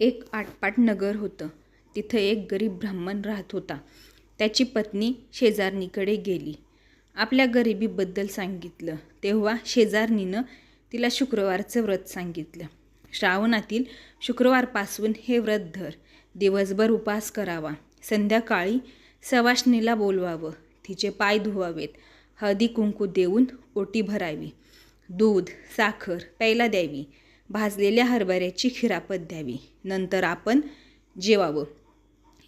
एक आटपाट नगर होतं. तिथं एक गरीब ब्राह्मण राहत होता. त्याची पत्नी शेजारणीकडे गेली. आपल्या गरिबीबद्दल सांगितलं. तेव्हा शेजारणीनं तिला शुक्रवारचं व्रत सांगितलं. श्रावणातील शुक्रवारपासून हे व्रत धर. दिवसभर उपास करावा. संध्याकाळी सवाष्णीला बोलवावं. तिचे पाय धुवावेत. हळदी कुंकू देऊन ओटी भरावी. दूध साखर प्यायला द्यावी. भाजलेल्या हरभऱ्याची खिरापत द्यावी. नंतर आपण जेवावं.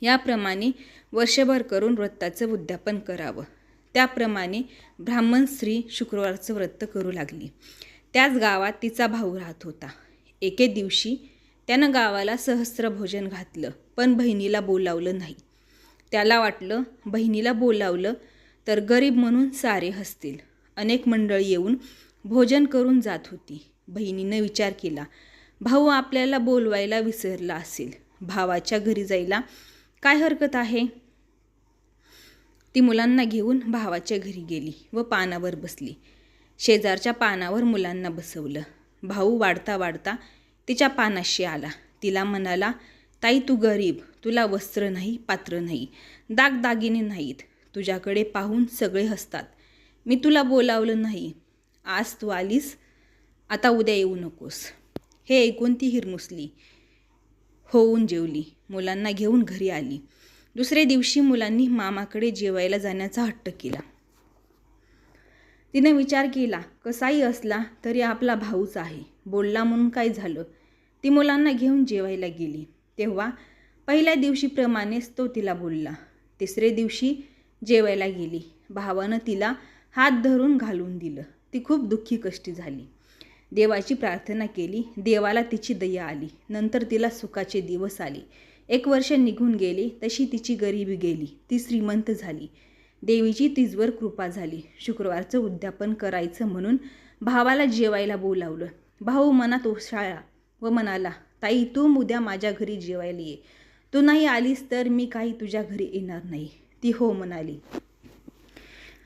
याप्रमाणे वर्षभर करून व्रताचं उद्यापन करावं. त्याप्रमाणे ब्राह्मण स्त्री शुक्रवारचं व्रत करू लागली. त्याच गावात तिचा भाऊ राहत होता. एके दिवशी त्यानं गावाला सहस्र भोजन घातलं पण बहिणीला बोलावलं नाही. त्याला वाटलं बहिणीला बोलावलं तर गरीब म्हणून सारे हसतील. अनेक मंडळी येऊन भोजन करून जात होती. बहिणीनं विचार केला भाऊ आपल्याला बोलवायला विसरला असेल. भावाच्या घरी जायला काय हरकत आहे? ती मुलांना घेऊन भावाच्या घरी गेली व पानावर बसली. शेजारच्या पानावर मुलांना बसवलं. भाऊ वाढता वाढता तिच्या पानाशी आला. तिला म्हणाला ताई तू गरीब. तुला वस्त्र नाही पात्र नाही. दागदागिने नाहीत. तुझ्याकडे पाहून सगळे हसतात. मी तुला बोलावलं नाही. आज तू आलीस आता उद्या येऊ नकोस. हे ऐकून ती हिरमुसली होऊन जेवली. मुलांना घेऊन घरी आली. दुसऱ्या दिवशी मुलांनी मामाकडे जेवायला जाण्याचा हट्ट केला. तिने विचार केला कसाही असला तरी आपला भाऊच आहे. बोलला म्हणून काय झालं? ती मुलांना घेऊन जेवायला गेली. तेव्हा पहिल्या दिवशीप्रमाणेच तो तिला बोलला. तिसरे दिवशी जेवायला गेली. भावानं तिला हात धरून घालून दिलं. ती खूप दुःखी कष्टी झाली. देवाची प्रार्थना केली देवाला तिची दया आली नंतर तिला सुखाचे दिवस आले. एक वर्ष निघून गेले तशी तिची गरिबी गेली ती श्रीमंत झाली. देवीची तिजवर कृपा झाली शुक्रवारचं उद्यापन करायचं म्हणून भावाला जेवायला बोलावलं. भाऊ मनात ओसाळा व म्हणाला ताई तू उद्या माझ्या घरी जेवायला ये. तू नाही आलीस तर मी काही तुझ्या घरी येणार नाही. ती हो म्हणाली.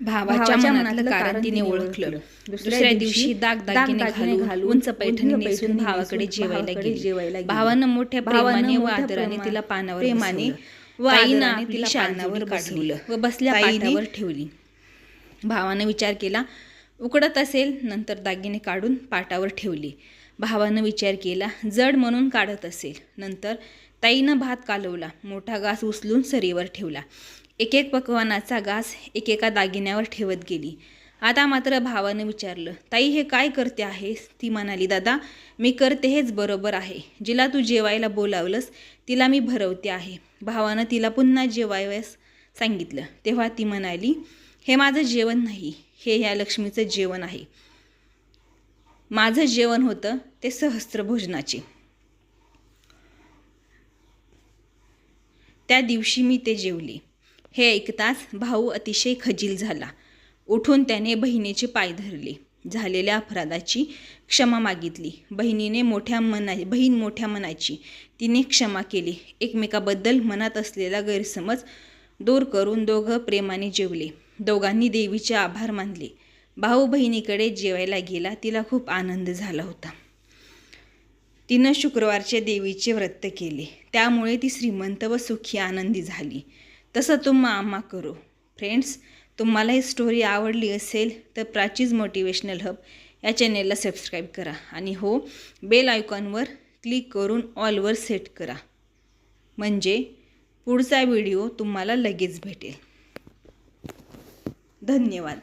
भावाच्या मनातलं कारण तिने ओळखलं. दुसऱ्या दिवशी दागदागिने घालून उंच पैठणी नेसून भावाकडे जेवायला गेली. भावानं मोठ्या प्रेमाने व आदराने तिला पानावर प्रेमाने व आईनं तिला पानावर बसवलं व बसल्या पाटावर ठेवली. भावानं विचार केला उकडत असेल नंतर दागिने काढून पाटावर ठेवली. भावानं विचार केला जड म्हणून काढत असेल. नंतर ताईनं भात कालवला मोठा घास उचलून सरीवर ठेवला. एक एक पकवानाचा घास एकेका दागिन्यावर ठेवत गेली. आता मात्र भावानं विचारलं ताई हे काय करते आहेस? ती म्हणाली दादा मी करते हेच बरोबर आहे. जिला तू जेवायला बोलावलंस तिला मी भरवते आहे. भावानं तिला पुन्हा जेवायस सांगितलं. तेव्हा ती म्हणाली हे माझं जेवण नाही हे ह्या लक्ष्मीचं जेवण आहे. माझं जेवण होतं ते सहस्त्र भोजनाचे. त्या दिवशी मी ते जेवले. हे ऐकताच भाऊ अतिशय खजील झाला. उठून त्याने बहिणीचे पाय धरले. झालेल्या अपराधाची क्षमा मागितली. बहिणीने मोठ्या मना बहीण मोठ्या मनाची. तिने क्षमा केली. एकमेकाबद्दल मनात असलेला गैरसमज दूर करून दोघं प्रेमाने जेवले. दोघांनी देवीचे आभार मानले. भाऊ बहिणीकडे जेवायला गेला. तिला खूप आनंद झाला होता. तिनं शुक्रवारच्या देवीचे व्रत केले. त्यामुळे ती श्रीमंत व सुखी आनंदी झाली. तसं तुम्हा आम्हा करू. फ्रेंड्स तुम्हाला ही स्टोरी आवडली असेल तर प्राचीज मोटिवेशनल हब या चॅनेलला सबस्क्राईब करा. आणि हो बेल आयकॉनवर क्लिक करून ऑलवर सेट करा. म्हणजे पुढचा व्हिडिओ तुम्हाला लगेच भेटेल. धन्यवाद.